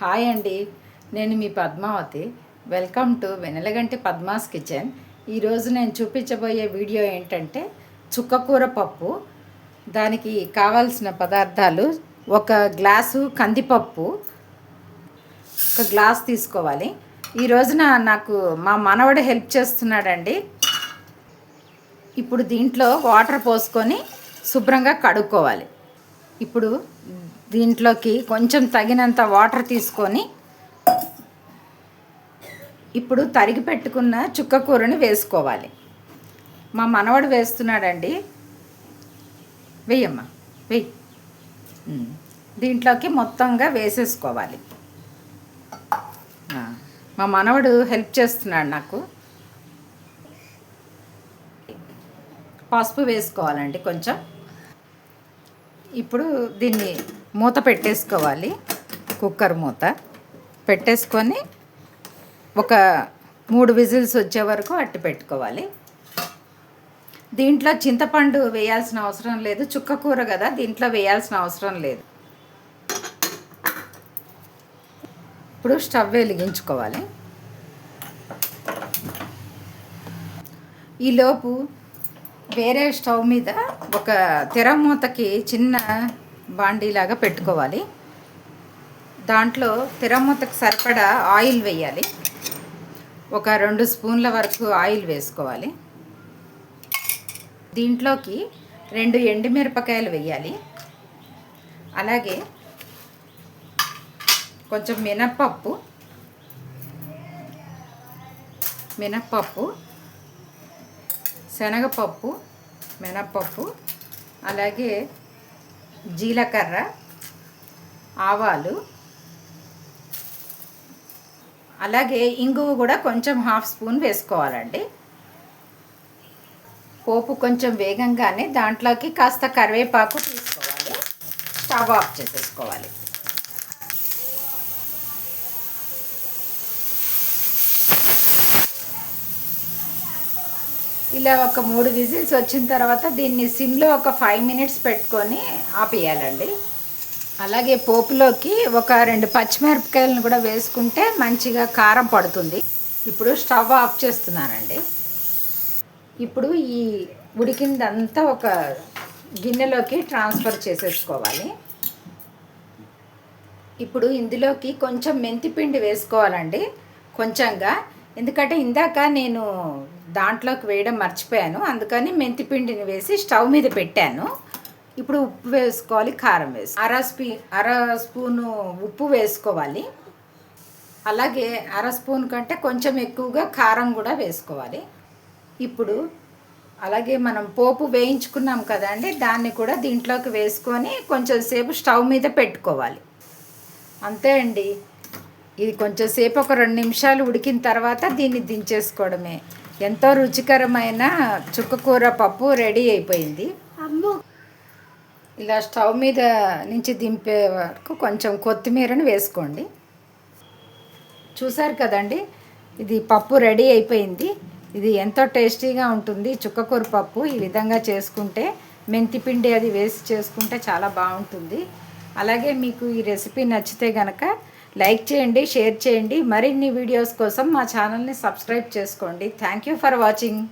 Hi అండి. నేను మీ Padmavathi. Welcome to Venalaganti Padma's kitchen. ఈరోజు నేను చూపించబోయే వీడియో ఏంటంటే చుక్కకూర పప్పు. దానికి కావాల్సిన పదార్థాలు ఒక గ్లాసు కందిపప్పు ఒక గ్లాస్ తీసుకోవాలి. ఈ రోజున నాకు మా మనవడు హెల్ప్ చేస్తున్నాడండి. ఇప్పుడు దీంట్లో వాటర్ పోసుకొని శుభ్రంగా కడుక్కోవాలి. ఇప్పుడు దీంట్లోకి కొంచెం తగినంత వాటర్ తీసుకొని ఇప్పుడు తరిగి పెట్టుకున్న చుక్క కూరని వేసుకోవాలి. మా మనవడు వేస్తున్నాడండి. వెయ్యమ్మా వెయ్యి దీంట్లోకి మొత్తంగా వేసేసుకోవాలి. మా మనవడు హెల్ప్ చేస్తున్నాడు నాకు. పసుపు వేసుకోవాలండి కొంచెం. ఇప్పుడు దీన్ని మూత పెట్టేసుకోవాలి. కుక్కర్ మూత పెట్టేసుకొని ఒక మూడు విజిల్స్ వచ్చే వరకు అట్టి పెట్టుకోవాలి. దీంట్లో చింతపండు వేయాల్సిన అవసరం లేదు. చుక్క కూర కదా దీంట్లో వేయాల్సిన అవసరం లేదు. ఇప్పుడు స్టవ్ వెలిగించుకోవాలి. ఈలోపు వేరే స్టవ్ మీద ఒక తెరమూతకి చిన్న బాండీలాగా పెట్టుకోవాలి. దాంట్లో తిరమూతకు సరిపడా ఆయిల్ వేయాలి. ఒక రెండు స్పూన్ల వరకు ఆయిల్ వేసుకోవాలి. దీంట్లోకి రెండు ఎండుమిరపకాయలు వేయాలి. అలాగే కొంచెం మినప్పప్పు మినప్పప్పు శనగపప్పు మినప్పప్పు అలాగే జీలకర్ర ఆవాలు అలాగే ఇంగువ కూడా కొంచెం హాఫ్ స్పూన్ వేసుకోవాలండి. పోపు కొంచెం వేగంగానే దాంట్లోకి కాస్త కరివేపాకు తీసుకోవాలి. స్టవ్ ఆఫ్ చేసేసుకోవాలి. ఇలా ఒక మూడు విజిల్స్ వచ్చిన తర్వాత దీన్ని సిమ్లో ఒక ఫైవ్ మినిట్స్ పెట్టుకొని ఆపేయాలండి. అలాగే పోపులోకి ఒక రెండు పచ్చిమిరపకాయలను కూడా వేసుకుంటే మంచిగా కారం పడుతుంది. ఇప్పుడు స్టవ్ ఆఫ్ చేస్తున్నానండి. ఇప్పుడు ఈ ఉడికిందంతా ఒక గిన్నెలోకి ట్రాన్స్ఫర్ చేసేసుకోవాలి. ఇప్పుడు ఇందులోకి కొంచెం మెంతిపిండి వేసుకోవాలండి. కొంచెంగా. ఎందుకంటే ఇందాక నేను దాంట్లోకి వేయడం మర్చిపోయాను. అందుకని మెంతిపిండిని వేసి స్టవ్ మీద పెట్టాను. ఇప్పుడు ఉప్పు వేసుకోవాలి కారం వేసి అర స్పీ అర స్పూను ఉప్పు వేసుకోవాలి. అలాగే అర స్పూన్ కంటే కొంచెం ఎక్కువగా కారం కూడా వేసుకోవాలి. ఇప్పుడు అలాగే మనం పోపు వేయించుకున్నాం కదండి దాన్ని కూడా దీంట్లోకి వేసుకొని కొంచెం సేపు స్టవ్ మీద పెట్టుకోవాలి. అంతే అండి. ఇది కొంచెం సేపు ఒక రెండు నిమిషాలు ఉడికిన తర్వాత దీన్ని దించేసుకోవడమే. ఎంతో రుచికరమైన చుక్కకూర పప్పు రెడీ అయిపోయింది. ఇలా స్టవ్ మీద నుంచి దింపే వరకు కొంచెం కొత్తిమీరని వేసుకోండి. చూసారు కదండి ఇది పప్పు రెడీ అయిపోయింది. ఇది ఎంతో టేస్టీగా ఉంటుంది. చుక్కకూర పప్పు ఈ విధంగా చేసుకుంటే మెంతి పిండి అది వేసి చేసుకుంటే చాలా బాగుంటుంది. అలాగే మీకు ఈ రెసిపీ నచ్చితే గనక లైక్ చేయండి షేర్ చేయండి. మరిన్ని వీడియోస్ కోసం మా ఛానల్ని సబ్స్క్రైబ్ చేసుకోండి. Thank you for watching